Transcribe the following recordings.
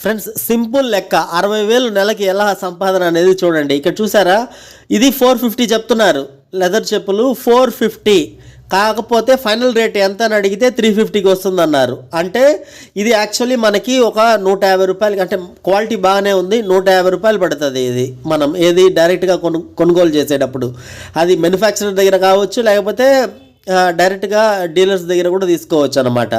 Friends simple లెక్క. అరవై వేలు నెలకి ఎలా సంపాదన అనేది చూడండి. ఇక్కడ చూసారా? ఇది ఫోర్ ఫిఫ్టీ చెప్తున్నారు. లెదర్ చెప్పులు ఫోర్ ఫిఫ్టీ కాకపోతే ఫైనల్ రేట్ ఎంత అని అడిగితే త్రీ ఫిఫ్టీకి వస్తుందన్నారు. అంటే ఇది యాక్చువల్లీ మనకి ఒక నూట యాభై రూపాయలకి అంటే క్వాలిటీ బాగానే ఉంది నూట యాభై రూపాయలు పడుతుంది ఇది. మనం ఏది డైరెక్ట్గా కొను కొనుగోలు చేసేటప్పుడు. అది మ్యానుఫ్యాక్చరర్ దగ్గర కావచ్చు లేకపోతే డైరెక్ట్గా డీలర్స్ దగ్గర కూడా తీసుకోవచ్చు అనమాట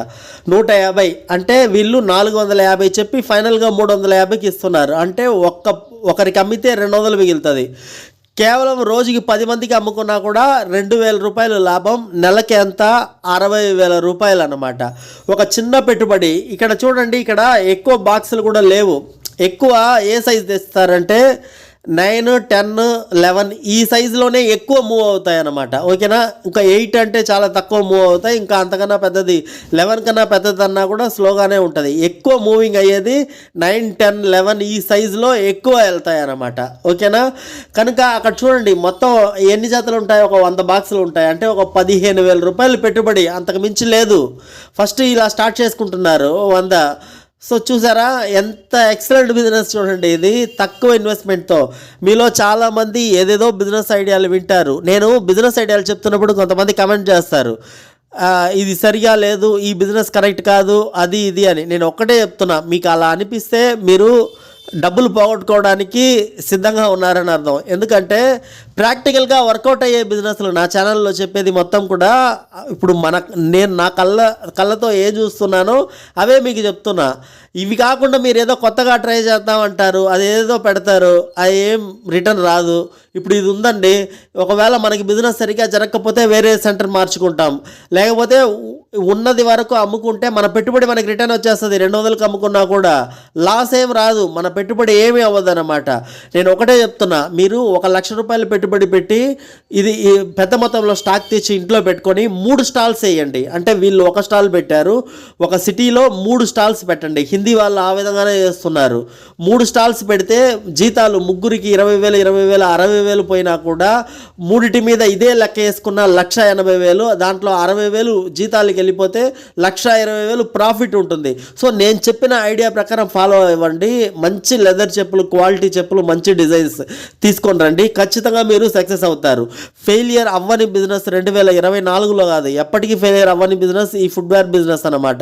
నూట యాభై అంటే వీళ్ళు నాలుగు వందల యాభై చెప్పి ఫైనల్గా మూడు వందల యాభైకి ఇస్తున్నారు. అంటే ఒక్క ఒకరికి అమ్మితే రెండు వందలు మిగులుతుంది. కేవలం రోజుకి పది మందికి అమ్ముకున్నా కూడా రెండు వేల రూపాయలు లాభం నెలకి ఎంత? అరవై వేల రూపాయలు అనమాట ఒక చిన్న పెట్టుబడి. ఇక్కడ చూడండి ఇక్కడ ఎక్కువ బాక్సులు కూడా లేవు. ఎక్కువ ఏ సైజ్ తెస్తారంటే నైన్ టెన్ లెవెన్ ఈ సైజులోనే ఎక్కువ మూవ్ అవుతాయి అన్నమాట ఓకేనా? ఇంకా ఎయిట్ అంటే చాలా తక్కువ మూవ్ అవుతాయి. ఇంకా అంతకన్నా పెద్దది లెవెన్ కన్నా పెద్దదన్నా కూడా స్లోగానే ఉంటుంది. ఎక్కువ మూవింగ్ అయ్యేది నైన్ టెన్ లెవెన్ ఈ సైజులో ఎక్కువ వెళ్తాయి అన్నమాట ఓకేనా? కనుక అక్కడ చూడండి మొత్తం ఎన్ని జతలు ఉంటాయి? ఒక వంద బాక్సులు ఉంటాయి. అంటే ఒక పదిహేను వేల రూపాయలు పెట్టుబడి. అంతకు మించి లేదు. ఫస్ట్ ఇలా స్టార్ట్ చేసుకుంటున్నారు. వంద. సో చూసారా ఎంత ఎక్సలెంట్ బిజినెస్ చూడండి ఇది తక్కువ ఇన్వెస్ట్మెంట్తో మీలో చాలామంది ఏదేదో బిజినెస్ ఐడియాలు వింటారు. నేను బిజినెస్ ఐడియాలు చెప్తున్నప్పుడు కొంతమంది కమెంట్ చేస్తారు. ఇది సరిగా లేదు ఈ బిజినెస్ కరెక్ట్ కాదు అది ఇది అని. నేను ఒక్కటే చెప్తున్నా మీకు అలా అనిపిస్తే మీరు డబ్బులు పోగొట్టుకోవడానికి సిద్ధంగా ఉన్నారని అర్థం. ఎందుకంటే ప్రాక్టికల్గా వర్కౌట్ అయ్యే బిజినెస్లు నా ఛానల్లో చెప్పేది మొత్తం కూడా ఇప్పుడు మన నేను నా కళ్ళ కళ్ళతో ఏ చూస్తున్నానో అవే మీకు చెప్తున్నా. ఇవి కాకుండా మీరు ఏదో కొత్తగా ట్రై చేద్దామంటారు అది ఏదో పెడతారు అది ఏం రిటర్న్ రాదు. ఇప్పుడు ఇది ఉందండి. ఒకవేళ మనకి బిజినెస్ సరిగ్గా జరగకపోతే వేరే సెంటర్ మార్చుకుంటాం. లేకపోతే ఉన్నది వరకు అమ్ముకుంటే మన పెట్టుబడి మనకి రిటర్న్ వచ్చేస్తుంది. రెండు వందలకు అమ్ముకున్నా కూడా లాస్ ఏం రాదు. మన పెట్టుబడి ఏమీ అవ్వదు అనమాట నేను ఒకటే చెప్తున్నా. మీరు ఒక లక్ష రూపాయలు పెట్టుబడి పెట్టి ఇది పెద్ద మొత్తంలో స్టాక్ తెచ్చి ఇంట్లో పెట్టుకొని మూడు స్టాల్స్ వేయండి. అంటే వీళ్ళు ఒక స్టాల్ పెట్టారు. ఒక సిటీలో మూడు స్టాల్స్ పెట్టండి. హిందీ వాళ్ళు ఆ విధంగానే చేస్తున్నారు. మూడు స్టాల్స్ పెడితే జీతాలు ముగ్గురికి ఇరవై వేలు ఇరవై వేలు అరవై వేలు పోయినా కూడా మూడిటి మీద ఇదే లెక్క వేసుకున్న లక్ష ఎనభై వేలు దాంట్లో అరవై వేలు జీతాలకి వెళ్ళిపోతే లక్ష ఇరవై వేలు ప్రాఫిట్ ఉంటుంది. సో నేను చెప్పిన ఐడియా ప్రకారం ఫాలో అవ్వండి. మంచి లెదర్ చెప్పులు క్వాలిటీ చెప్పులు మంచి డిజైన్స్ తీసుకొని రండి. ఖచ్చితంగా మీరు సక్సెస్ అవుతారు. ఫెయిలియర్ అవ్వని బిజినెస్ రెండు వేల ఇరవై నాలుగులో కాదు. ఎప్పటికీ ఫెయిలియర్ అవ్వని బిజినెస్ ఈ ఫుట్వేర్ బిజినెస్ అనమాట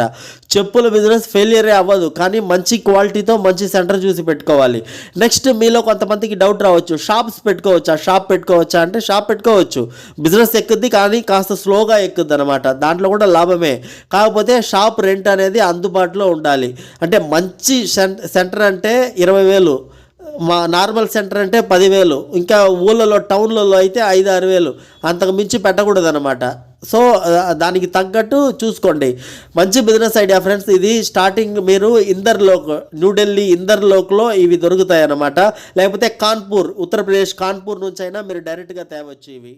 చెప్పుల బిజినెస్ ఫెయిలియరే అవ్వదు. కానీ మంచి క్వాలిటీతో మంచి సెంటర్ చూసి పెట్టుకోవాలి. నెక్స్ట్ మీలో కొంతమందికి డౌట్ రావచ్చు. షాప్స్ పెట్టుకోవచ్చా షాప్ పెట్టుకోవచ్చా అంటే షాప్ పెట్టుకోవచ్చు. బిజినెస్ ఎక్కుద్ది కానీ కాస్త స్లోగా ఎక్కుద్ది అనమాట దాంట్లో కూడా లాభమే. కాకపోతే షాప్ రెంట్ అనేది అందుబాటులో ఉండాలి. అంటే మంచి సెంటర్ అంటే ఇరవై వేలు. మా నార్మల్ సెంటర్ అంటే పదివేలు. ఇంకా ఊళ్ళలో టౌన్లలో అయితే ఐదు ఆరు వేలు. అంతకు మించి పెట్టకూడదు అనమాట సో దానికి తగ్గట్టు చూసుకోండి. మంచి బిజినెస్ ఐడియా ఫ్రెండ్స్ ఇది స్టార్టింగ్ మీరు ఇందర్లోక్ న్యూఢిల్లీ ఇందర్లోక్లో ఇవి దొరుకుతాయి అన్నమాట లేకపోతే కాన్పూర్ ఉత్తరప్రదేశ్ కాన్పూర్ నుంచి అయినా మీరు డైరెక్ట్గా తేవచ్చు ఇవి.